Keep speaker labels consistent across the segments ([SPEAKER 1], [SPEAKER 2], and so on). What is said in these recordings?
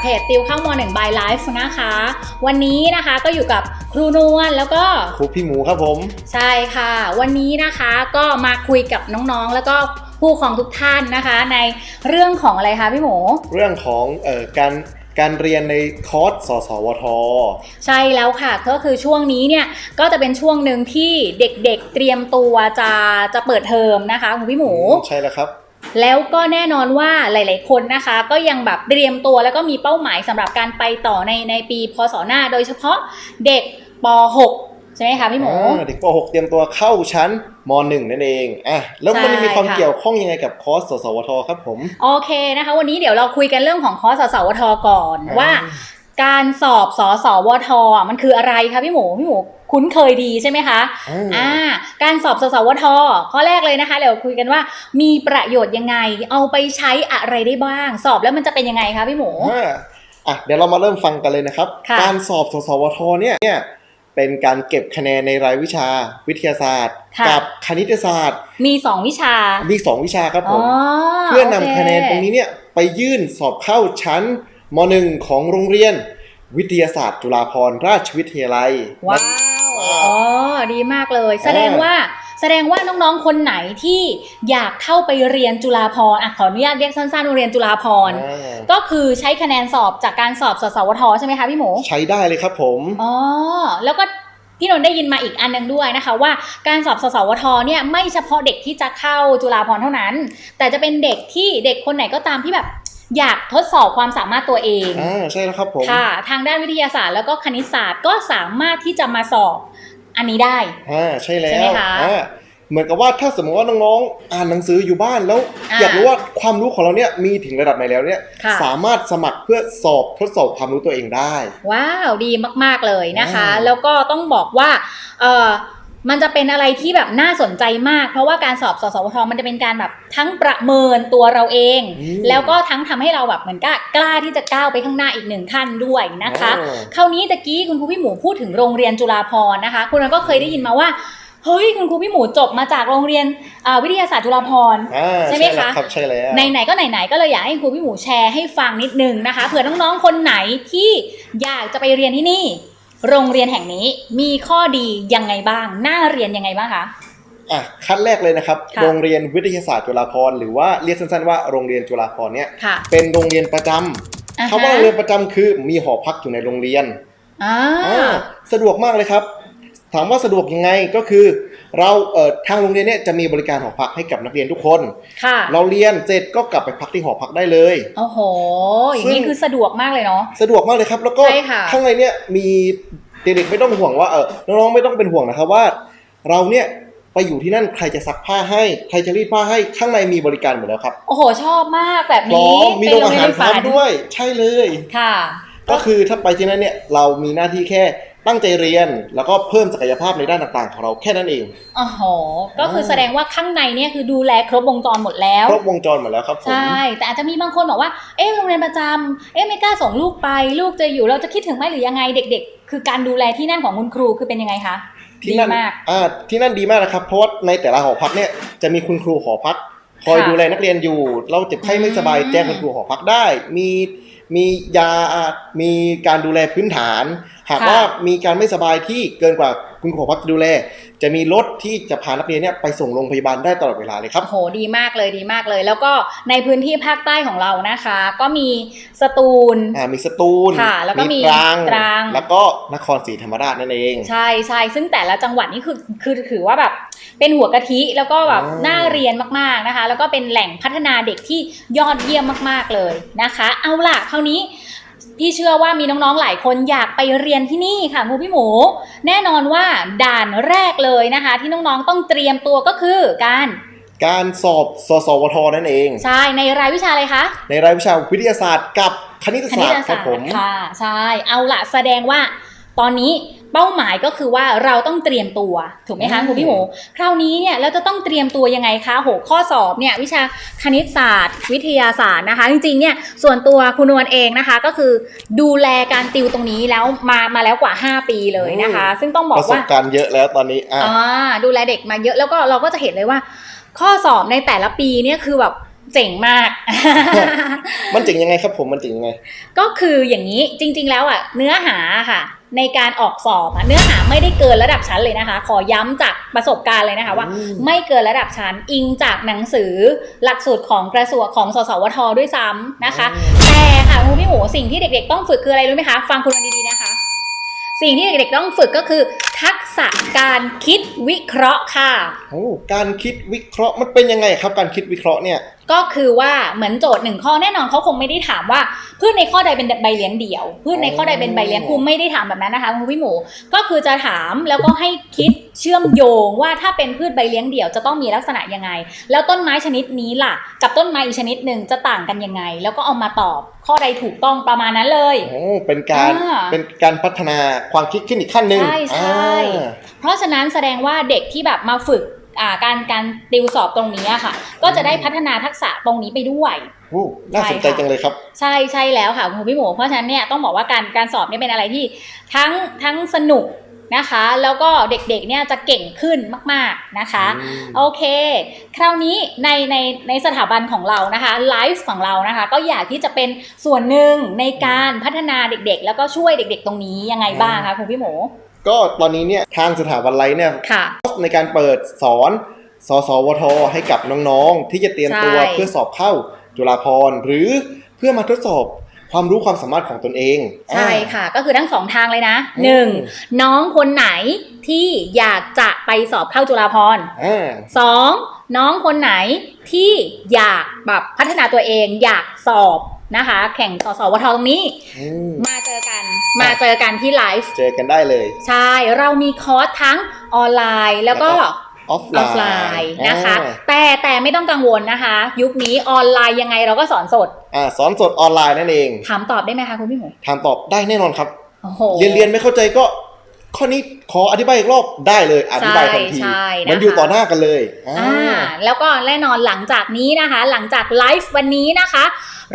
[SPEAKER 1] เพจติวเข้ามหนึ่งบายไลฟ์นะคะ วันนี้นะคะก็อยู่กับครูนวลแล้วก็
[SPEAKER 2] ครูพี่หมูครับผม
[SPEAKER 1] ใช่ค่ะ วันนี้นะคะก็มาคุยกับน้องๆ แล้วก็ผู้ปกครองทุกท่านนะคะ ในเรื่องของอะไรคะพี่หมู
[SPEAKER 2] เรื่องของเอ่อการการเรียนในคอร์สสสวท
[SPEAKER 1] ใช่แล้วค่ะ ก็คือช่วงนี้เนี่ยก็จะเป็นช่วงหนึ่งที่เด็กๆเตรียมตัวจะจะเปิดเทอมนะคะคุณพี่หมู
[SPEAKER 2] ใช่แล้วครับ
[SPEAKER 1] แล้วก็แน่นอนว่าหลาย ๆ คนนะคะ ก็ยังแบบเตรียมตัวแล้วก็มีเป้าหมายสำหรับการไปต่อในในปีพศหน้า โดยเฉพาะเด็กป .6 ใช่ไหมคะพี่หมู
[SPEAKER 2] อ่าเด็กป .6 เตรียมตัวเข้าชั้นม .1 นั่นเองอะแล้วมัน
[SPEAKER 1] ใช่
[SPEAKER 2] มีความ
[SPEAKER 1] ค่ะ
[SPEAKER 2] เกี่ยวข้องยังไงกับคอร์สสสวทครับผม
[SPEAKER 1] โอเคนะคะ วันนี้เดี๋ยวเราคุยกันเรื่องของคอร์สสสวทก่อน
[SPEAKER 2] อ่า
[SPEAKER 1] ว่า การสอบสสวทอะมันคืออะไรคะพี่หมูพี่หมูคุ้นเคยดีใช่ไหมคะ
[SPEAKER 2] อ่า
[SPEAKER 1] อ่าการสอบสสวทข้อแรกเลยนะคะเดี๋ยวคุยกันว่า มีประโยชน์ยังไง เอาไปใช้อะไรได้บ้าง สอบแล้วมันจะเป็นยังไงคะพี่หมู
[SPEAKER 2] อ่าอะเดี๋ยวเรามาเริ่มฟังกันเลยนะครับ
[SPEAKER 1] ค่ะ
[SPEAKER 2] การสอบสสวทเนี่ยเนี่ยเป็นการเก็บคะแนนในรายวิชาวิทยาศาสตร์
[SPEAKER 1] ค่ะ
[SPEAKER 2] กับคณิตศาสตร์
[SPEAKER 1] มีสองวิชา
[SPEAKER 2] มีสองวิชาครับผ
[SPEAKER 1] อ๋อ
[SPEAKER 2] มเพื่อนำ
[SPEAKER 1] โคะ
[SPEAKER 2] แนนตรงนี้เนี่ยไปยื่นสอบเข้าชั้น ม .1 ของโรงเรียน วิทยาศาสตร์ จุฬาภรณราชวิทยาลัย
[SPEAKER 1] ว้าว
[SPEAKER 2] ว้าว
[SPEAKER 1] อ๋อ ดีมากเลย แสดงว่าแสดงว่าน้องๆ คนไหนที่อยากเข้าไปเรียนจุฬาภรณ์อะขออนุญาตเรียกสั้นๆโรงเรียนจุฬาภรณ์
[SPEAKER 2] อ่า
[SPEAKER 1] ก็คือใช้คะแนนสอบจากการสอบสสวทใช่ไหมคะพี่หมู
[SPEAKER 2] ใช้ได้เลยครับผม
[SPEAKER 1] อ๋อ แล้วก็พี่นนท์ได้ยินมาอีกอันหนึงด้วยนะคะว่าการสอบสสวทเนี่ยไม่เฉพาะเด็กที่จะเข้าจุฬาภรณ์เท่านั้น แต่จะเป็นเด็กที่เด็กคนไหนก็ตามที่แบบ อยากทดสอบความสามารถตัวเอง
[SPEAKER 2] อ่าใช่แล้วครับผม
[SPEAKER 1] ค่ะ ทางด้านวิทยาศาสตร์แล้วก็คณิตศาสตร์ก็สามารถที่จะมาสอบอันนี้ได้
[SPEAKER 2] อ่าใช่แล้
[SPEAKER 1] ใช่ไหม
[SPEAKER 2] ว
[SPEAKER 1] คะ
[SPEAKER 2] อ่าเหมือนกับว่าถ้าสมมติว่าน้องๆ อ่านหนังสืออยู่บ้านแล้ว
[SPEAKER 1] อ่า
[SPEAKER 2] อยากรู้ว่าความรู้ของเราเนี่ยมีถึงระดับไหนแล้วเนี่ย
[SPEAKER 1] ค่ะ
[SPEAKER 2] สามารถสมัครเพื่อสอบทดสอบความรู้ตัวเองได้
[SPEAKER 1] ว้าวดีมากๆเลยนะคะ
[SPEAKER 2] อ่า
[SPEAKER 1] แล้วก็ต้องบอกว่าเออ มันจะเป็นอะไรที่แบบน่าสนใจมาก เพราะว่าการสอบสสวทมันจะเป็นการแบบทั้งประเมินตัวเราเอง
[SPEAKER 2] อืม
[SPEAKER 1] แล้วก็ทั้งทำให้เราแบบเหมือนกล้ากล้าที่จะก้าวไปข้างหน้าอีกหนึ่งขั้นด้วยนะคะ
[SPEAKER 2] อ๋อ
[SPEAKER 1] คราวนี้ตะกี้คุณครูพี่หมูพูดถึงโรงเรียนจุฬาภรณ์นะคะ คุณนั้นก็เคยได้ยินมาว่าเฮ้ยคุณครูพี่หมูจบมาจากโรงเรียนอ่าวิทยาศาสตร์จุฬาภรณ์
[SPEAKER 2] อ่า
[SPEAKER 1] ใช่ไหมคะ
[SPEAKER 2] แล้วครับใช่แล้ว
[SPEAKER 1] ไหนๆก็ไหนๆก็เลยอยากให้ครูพี่หมูแชร์ให้ฟังนิดนึงนะคะเผื่อน้องๆคนไหนที่อยากจะไปเรียนที่นี่ โรงเรียนแห่งนี้มีข้อดียังไงบ้าง น่าเรียนยังไงบ้างคะ
[SPEAKER 2] อะขั้นแรกเลยนะครับ
[SPEAKER 1] ค่ะ
[SPEAKER 2] โรงเรียนวิทยาศาสตร์จุฬาภรณ์หรือว่าเรียกสั้นๆว่าโรงเรียนจุฬาภรณ์เนี่ย
[SPEAKER 1] ค่ะ
[SPEAKER 2] เป็นโรงเรียนประจำ
[SPEAKER 1] อ่าฮะ
[SPEAKER 2] คำว่าโรงเรียนประจำคือมีหอพักอยู่ในโรงเรียน
[SPEAKER 1] อ่า
[SPEAKER 2] อ่าสะดวกมากเลยครับ ถามว่าสะดวกยังไงก็คือ เราเอ่อทางโรงเรียนเนี่ยจะมีบริการหอพักให้กับนักเรียนทุกคน
[SPEAKER 1] ค่ะ
[SPEAKER 2] เราเรียนเสร็จก็กลับไปพักที่หอพักได้เลย
[SPEAKER 1] โอ้โหอย่าง
[SPEAKER 2] ซึ่
[SPEAKER 1] นี้
[SPEAKER 2] ง
[SPEAKER 1] คือสะดวกมากเลยเนาะ
[SPEAKER 2] สะดวกมากเลยครับ แล้วก็
[SPEAKER 1] ใช่ค่ะ
[SPEAKER 2] ข้างในเนี่ยมีเด็กๆไม่ต้องห่วงว่าเออน้องๆไม่ต้องเป็นห่วงนะครับว่า เราเนี่ยไปอยู่ที่นั่นใครจะซักผ้าให้ใครจะรีดผ้าให้ข้างในมีบริการหมดแล้วครับ
[SPEAKER 1] โอ้โห ชอบมากแบบ
[SPEAKER 2] พร้อ
[SPEAKER 1] นี้
[SPEAKER 2] มมี
[SPEAKER 1] เป็น
[SPEAKER 2] โรงอาหาร
[SPEAKER 1] ใน
[SPEAKER 2] พร้อม
[SPEAKER 1] ฝัน
[SPEAKER 2] ด้วย ใช่เลย
[SPEAKER 1] ค่ะ
[SPEAKER 2] ก็คือถ้าไปที่นั่นเนี่ยเรามีหน้าที่แค่ ตั้งใจเรียนแล้วก็เพิ่มศักยภาพในด้านต่างๆ ของเราแค่นั้นเอง
[SPEAKER 1] โอ้โหก็คือแสดงว่าข้างในเนี่ยคือดูแลครบวงจรหมดแล้ว
[SPEAKER 2] ครบวงจรหมดแล้วครับผม
[SPEAKER 1] ใช่ แต่อาจจะมีบางคนบอกว่า เอ๊ะโรงเรียนประจำเอ๊ะไม่กล้าส่งลูกไป ลูกจะอยู่เราจะคิดถึงไหมหรือยังไงเด็ก ๆ คือการดูแลที่นั่นของคุณครูคือเป็นยังไงคะ
[SPEAKER 2] ที่นั่น
[SPEAKER 1] ดีมาก
[SPEAKER 2] อ่าที่นั่นดีมากนะครับ เพราะว่าในแต่ละหอพักเนี่ยจะมีคุณครูหอพัก คอย
[SPEAKER 1] ค่ะ
[SPEAKER 2] ดูแลนักเรียนอยู่ เราเจ็บไข้ไม่สบาย
[SPEAKER 1] อืม
[SPEAKER 2] แจ้งคุณครูหอพักได้ มี มียามีการดูแลพื้นฐาน หากว่ามีการไม่สบายที่เกินกว่าคุณครูหอพักจะดูแล จะมีรถที่จะพานักเรียนเนี่ยไปส่งโรงพยาบาลได้ตลอดเวลาเลยครับ
[SPEAKER 1] โอ้โหดีมากเลยดีมากเลย แล้วก็ในพื้นที่ภาคใต้ของเรานะคะ ก็มีสตูล
[SPEAKER 2] อ่ามีสตูล
[SPEAKER 1] ค่ะแล้วก็มี
[SPEAKER 2] ตรัง
[SPEAKER 1] ตรัง
[SPEAKER 2] แล้วก็นครศรีธรรมราชนั่นเอง
[SPEAKER 1] ใช่ใช่ซึ่งแต่ละจังหวัดนี่คือคือถือว่าแบบ เป็นหัวกะทิแล้วก็แบบ
[SPEAKER 2] อ่า
[SPEAKER 1] น่าเรียนมากๆนะคะ แล้วก็เป็นแหล่งพัฒนาเด็กที่ยอดเยี่ยมมากๆเลยนะคะ เอาล่ะคราวนี้พี่เชื่อว่ามีน้องๆ หลายคนอยากไปเรียนที่นี่ค่ะครูพี่หมู แน่นอนว่าด่านแรกเลยนะคะ ที่น้องๆต้องเตรียมตัวก็คือการ
[SPEAKER 2] การสอบสสวทนั่นเอง
[SPEAKER 1] ใช่ในรายวิชาอะไรคะ
[SPEAKER 2] ในรายวิชาวิทยาศาสตร์กับคณิต
[SPEAKER 1] คณิ
[SPEAKER 2] ศาส
[SPEAKER 1] ต
[SPEAKER 2] ตร์ค
[SPEAKER 1] ศา
[SPEAKER 2] รั
[SPEAKER 1] ส
[SPEAKER 2] บ
[SPEAKER 1] ต
[SPEAKER 2] ผม
[SPEAKER 1] ร์ค่ะใช่เอาละแสดงว่าตอนนี้ เป้าหมายก็คือว่าเราต้องเตรียมตัวถูกไหมคะ
[SPEAKER 2] อืม
[SPEAKER 1] ครูพี่หมูคราวนี้เนี่ยเราจะต้องเตรียมตัวยังไงคะโหข้อสอบเนี่ยวิชาคณิตศาสตร์ วิทยาศาสตร์นะคะ จริงๆเนี่ยส่วนตัวคุณนวลเองนะคะ ก็คือดูแลการติวตรงนี้แล้วมามาแล้วกว่า 5 ปีเลยนะคะ ซึ่งต้องบอ
[SPEAKER 2] ป
[SPEAKER 1] ก
[SPEAKER 2] ระส
[SPEAKER 1] ว่า
[SPEAKER 2] บการณ์เยอะแล้วตอนนี้อะ
[SPEAKER 1] อ่าดูแลเด็กมาเยอะแล้วก็เราก็จะเห็นเลยว่า ข้อสอบในแต่ละปีเนี่ยคือแบบเจ๋งมาก
[SPEAKER 2] มันเจ๋งยังไงครับผมมันเจ๋งยังไง
[SPEAKER 1] ก็คืออย่างนี้จริง ๆ แล้วอะเนื้อหาค่ะ ในการออกสอบอะเนื้อหาไม่ได้เกินระดับชั้นเลยนะคะ ขอย้ำจากประสบการณ์เลยนะคะว่า
[SPEAKER 2] อืม
[SPEAKER 1] ไม่เกินระดับชั้นอิงจากหนังสือหลักสูตรของกระทรวงของสสวทด้วยซ้ำนะคะ แต่ค่ะคุณพี่หมูสิ่งที่เด็กๆ ต้องฝึกคืออะไรรู้ไหมคะ ฟังคุณกันดีๆนะคะ สิ่งที่เด็กๆต้องฝึกก็คือ ทักษะการคิดวิเคราะห์ค่ะ
[SPEAKER 2] โอ้การคิดวิเคราะห์มันเป็นยังไงครับการคิดวิเคราะห์เนี่ย
[SPEAKER 1] ก็คือว่าเหมือนโจทย์หนึ่งข้อแน่นอนเขาคงไม่ได้ถามว่าพืชในข้อใดเป็นใบเลี้ยงเดี่ยว พืชในข้อใดเป็นใบเลี้ยงคู่ไม่ได้ถามแบบนั้นนะคะคุณพี่หมู ก็คือจะถามแล้วก็ให้คิดเชื่อมโยงว่าถ้าเป็นพืชใบเลี้ยงเดี่ยวจะต้องมีลักษณะยังไง แล้วต้นไม้ชนิดนี้ล่ะ กับต้นไม้อีกชนิดหนึ่งจะต่างกันยังไง แล้วก็เอามาตอบข้อใดถูกต้องประมาณนั้นเลย
[SPEAKER 2] โอ้เป็นการ
[SPEAKER 1] อ่า
[SPEAKER 2] เป็นการพัฒนาความคิดขึ้นอีกขั้นหนึ่ง
[SPEAKER 1] ใช่ใช่
[SPEAKER 2] อ่า
[SPEAKER 1] เพราะฉะนั้นแสดงว่าเด็กที่แบบมาฝึกอ่า การการติวสอบตรงนี้อะค่ะ ก็จะได้พัฒนาทักษะตรงนี้ไปด้วย
[SPEAKER 2] โอ้น่าสนใจ
[SPEAKER 1] ใช่ค่ะ
[SPEAKER 2] จังเลยครับ
[SPEAKER 1] ใช่ใช่แล้วค่ะคุณพี่หมูเพราะฉะนั้นเนี่ยต้องบอกว่าการการสอบเนี่ยเป็นอะไรที่ทั้งทั้งสนุกนะคะ แล้วก็เด็กๆเนี่ยจะเก่งขึ้นมากๆนะคะ
[SPEAKER 2] อืม
[SPEAKER 1] โอเค คราวนี้ในในในสถาบันของเรานะคะไลฟ์ของเรานะคะ ก็อยากที่จะเป็นส่วนหนึ่งในการพัฒนาเด็กๆ แล้วก็ช่วยเด็กๆ ตรงนี้ยังไงบ้างคะคุณพี่หมู
[SPEAKER 2] ก็ตอนนี้เนี่ยทางสถาบันไลท์เนี่ย
[SPEAKER 1] ค่ะ
[SPEAKER 2] ในการเปิดสอนสสวท ให้กับน้องๆ ที่จะเตรียมตัว
[SPEAKER 1] ใช่
[SPEAKER 2] เพื่อสอบเข้าจุฬาภรณ์หรือเพื่อมาทดสอบความรู้ความสามารถของตนเอง
[SPEAKER 1] ใช่ค่ะ ก็คือทั้งสองทางเลยนะ
[SPEAKER 2] อืม
[SPEAKER 1] หนึ่งน้องคนไหนที่อยากจะไปสอบเข้าจุฬาภรณ์
[SPEAKER 2] อ่า
[SPEAKER 1] สองน้องคนไหนที่อยากแบบพัฒนาตัวเอง อยากสอบนะคะ แข่งสสวทตรงนี้
[SPEAKER 2] อืม
[SPEAKER 1] มาเจอกัน มาเจอกันที่ไลฟ์
[SPEAKER 2] เจอกันได้เลย
[SPEAKER 1] ใช่เรามีคอร์สทั้งออนไลน์แล้วก็
[SPEAKER 2] ออฟไล
[SPEAKER 1] ออฟไล
[SPEAKER 2] น์
[SPEAKER 1] น์นะคะ
[SPEAKER 2] อ่า
[SPEAKER 1] แต่แต่ไม่ต้องกังวลนะคะ ยุคนี้ออนไลน์ยังไงเราก็สอนสด
[SPEAKER 2] อ่าสอนสดออนไลน์นั่นเอง
[SPEAKER 1] ถามตอบได้ไหมคะคุณพี่หมู
[SPEAKER 2] ถามตอบได้แน่นอนครับ
[SPEAKER 1] โอ้โห
[SPEAKER 2] เรียนเรียนไม่เข้าใจก็ ข้อนี้ขออธิบายอีกรอบได้เลยอธิบายทันที
[SPEAKER 1] ใช่ใช่นะคะ
[SPEAKER 2] มันอยู่ต่อหน้ากันเลยอ่า
[SPEAKER 1] อ่าแล้วก็แน่นอนหลังจากนี้นะคะ หลังจากไลฟ์วันนี้นะคะ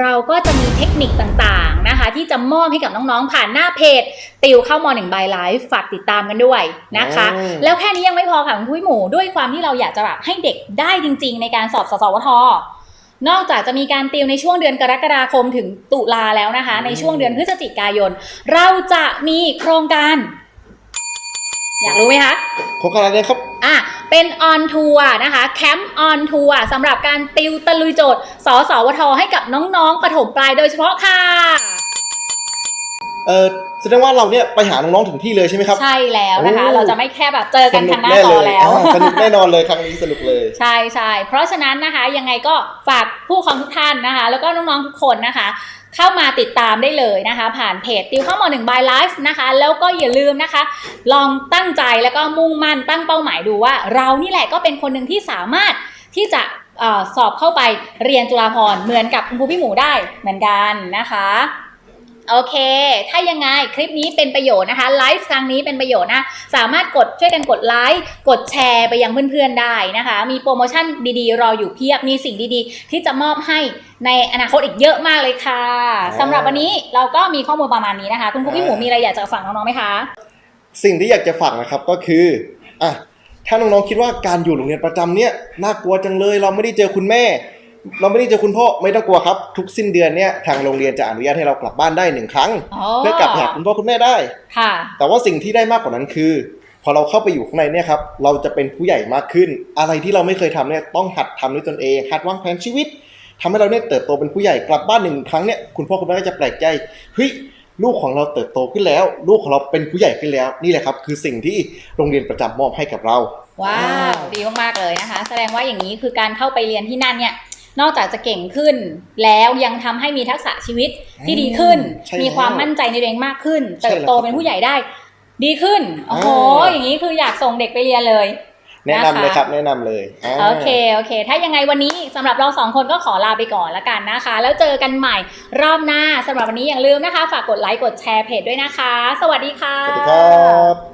[SPEAKER 1] เราก็จะมีเทคนิคต่างๆนะคะ ที่จะมอบให้กับน้องๆ ผ่านหน้าเพจ ติวเข้ามหนึ่งบายไลฟ์ฝากติดตามกันด้วยนะคะ
[SPEAKER 2] อืม
[SPEAKER 1] แล้วแค่นี้ยังไม่พอค่ะคุณผู้หมูด้วยความที่เราอยากจะแบบให้เด็กได้จริง ๆ ในการสอบสสวท นอกจากจะมีการติวในช่วงเดือนกรกฎาคมถึงตุลาแล้วนะคะ ในช่วงเดือนพฤศจิกายน เราจะมีโครงการ อยากรู้ไหมคะ
[SPEAKER 2] โครงการอะไรครับ
[SPEAKER 1] อะ เป็นออนทัวร์นะคะแคมป์ออนทัวร์สำหรับการติวตะลุยโจทย์สสวทให้กับน้องๆประถมปลายโดยเฉพาะค่ะ
[SPEAKER 2] เออแสดงว่าเราเนี่ยไปหาน้องๆถึงที่เลยใช่ไหมครับ
[SPEAKER 1] ใช่แล้วนะคะ
[SPEAKER 2] โอ้
[SPEAKER 1] เราจะไม่แค่แบบเจอกันทางหน้า
[SPEAKER 2] แน่
[SPEAKER 1] จ
[SPEAKER 2] เล
[SPEAKER 1] อยแล้ว
[SPEAKER 2] อ่าสนุกแน่นอนเลยครั้งนี้สนุกเลย
[SPEAKER 1] ใช่ใช่เพราะฉะนั้นนะคะยังไงก็ฝากผู้ปกครองทุกท่านนะคะ แล้วก็น้องๆทุกคนนะคะ เข้ามาติดตามได้เลยนะคะ ผ่านเพจติวเข้ามาหนึ่งบายไลฟ์นะคะ แล้วก็อย่าลืมนะคะ ลองตั้งใจแล้วก็มุ่งมั่นตั้งเป้าหมายดูว่า เรานี่แหละก็เป็นคนหนึ่งที่สามารถที่จะอสอบเข้าไปเรียนจุฬาภรณ์เหมือนกับคุณครูพี่หมูได้เหมือนกันนะคะ โอเค ถ้ายังไงคลิปนี้เป็นประโยชน์นะคะ ไลฟ์ครั้งนี้เป็นประโยชน์นะ สามารถกดช่วยกันกดไลค์ กดแชร์ไปยังเพื่อนๆได้นะคะ มีโปรโมชั่นดีๆ รออยู่เพียบ มีสิ่งดีๆ ที่จะมอบให้ในอนาคตอีกเยอะมากเลยค่ะสำหรับวันนี้เราก็มีข้อมูลประมาณนี้นะคะ คุณครูพี่หมูมีอะไรอยากจะฝากน้องๆไหมคะ
[SPEAKER 2] สิ่งที่อยากจะฝากนะครับก็คืออะถ้าน้องๆคิดว่าการอยู่โรงเรียนประจำเนี่ยน่ากลัวจังเลย เราไม่ได้เจอคุณแม่ เราไม่ได้เจอคุณพ่อไม่ต้องกลัวครับ ทุกสิ้นเดือนเนี่ยทางโรงเรียนจะอนุญาตให้เรากลับบ้านได้หนึ่งครั้ง เพื่อกลับไปหาคุณพ่อคุณแม่ได้
[SPEAKER 1] ค่ะ
[SPEAKER 2] แต่ว่าสิ่งที่ได้มากกว่านั้นคือ พอเราเข้าไปอยู่ข้างในเนี่ยครับเราจะเป็นผู้ใหญ่มากขึ้น อะไรที่เราไม่เคยทำเนี่ยต้องหัดทำด้วยตนเอง หัดวางแผนชีวิตทำให้เราเนี่ยเติบโตเป็นผู้ใหญ่กลับบ้านหนึ่งครั้งเนี่ยคุณพ่อคุณแม่ก็จะแปลกใจเฮ้ยลูกของเราเติบโตขึ้นแล้ว ลูกของเราเป็นผู้ใหญ่ขึ้นแล้วนี่แหละครับ คือสิ่งที่โรงเรียนประจำมอบให้กับเรา
[SPEAKER 1] ว้าวดีมากๆเลยนะคะ แสดงว่าอย่างนี้คือการเข้าไปเรียนที่นั่นเนี่ย นอกจากจะเก่งขึ้น แล้วยังทำให้มีทักษะชีวิตที่ดีขึ้น
[SPEAKER 2] ใช่
[SPEAKER 1] มีความ
[SPEAKER 2] แล้ว
[SPEAKER 1] มั่นใจในตัวเองมากขึ้น
[SPEAKER 2] ใช่
[SPEAKER 1] เติบโต
[SPEAKER 2] แล้วครับ
[SPEAKER 1] เป็นผู้ใหญ่ได้ ดีขึ้น โอ้โห
[SPEAKER 2] อ่า
[SPEAKER 1] อย่างนี้คืออยากส่งเด็กไปเรียนเลย
[SPEAKER 2] แนะนำเลยครับ แนะนำเลยา
[SPEAKER 1] โอเค โอเค ถ้ายังไงวันนี้สำหรับเราสองคนก็ขอลาไปก่อนละกันนะคะ แล้วเจอกันใหม่รอบหน้าสำหรับวันนี้อย่าลืมนะคะ ฝากกดไลค์ กดแชร์เพจด้วยนะคะ สวัสดีค่ะ
[SPEAKER 2] สวัสดีครับ